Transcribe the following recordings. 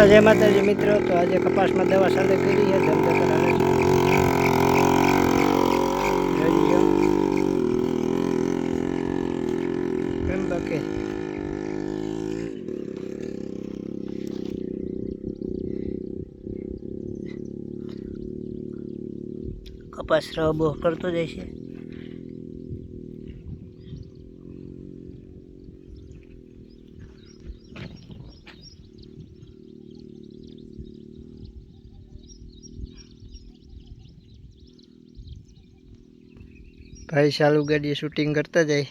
હાલો જય માતાજી મિત્રો. તો આજે કપાસમાં દવા ચાલુ કરી છે ધમધકર હાલે છે. કેમ બાકી? કપાસ કરતો જાય છે. ભાઈ ચાલુ ગાડીએ શૂટિંગ કરતા જાય.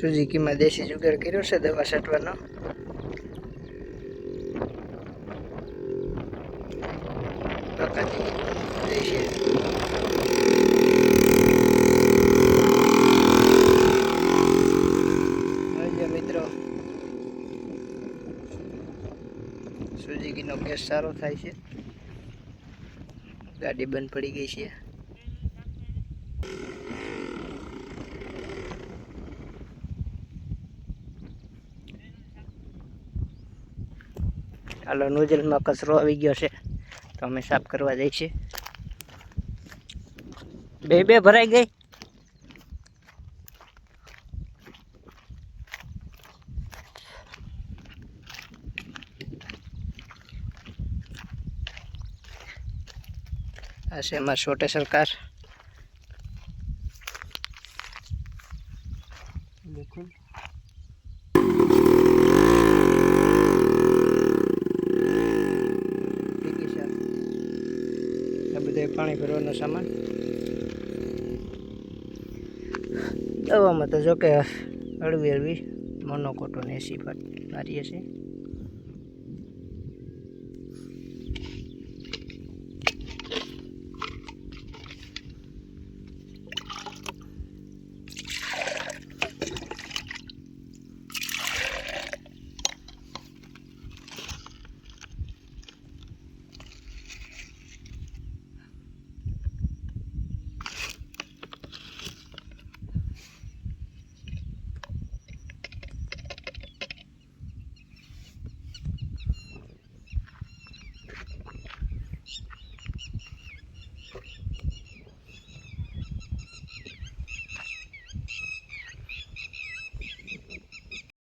સુઝુકીમાં દેશી જુગાર કર્યો છે દવા છાંટવાનો. દેશી આવજો મિત્રો. સુઝુકીનો ગેસ સારો થાય છે. ગાડી બંધ પડી ગઈ છે. હાલો નોઝલમાં કચરો આવી ગયો છે. તો અમે સાફ કરવા જઈશું બે બે ભરાઈ ગઈ. આ એમાં છોટે સરકાર. દેખો ઠીક છે આ બધા પાણી ભરવાનો સામાન. દવામાં તો જોકે હળવી હળવી મોનોકોટો ને એસી મારીએ છીએ.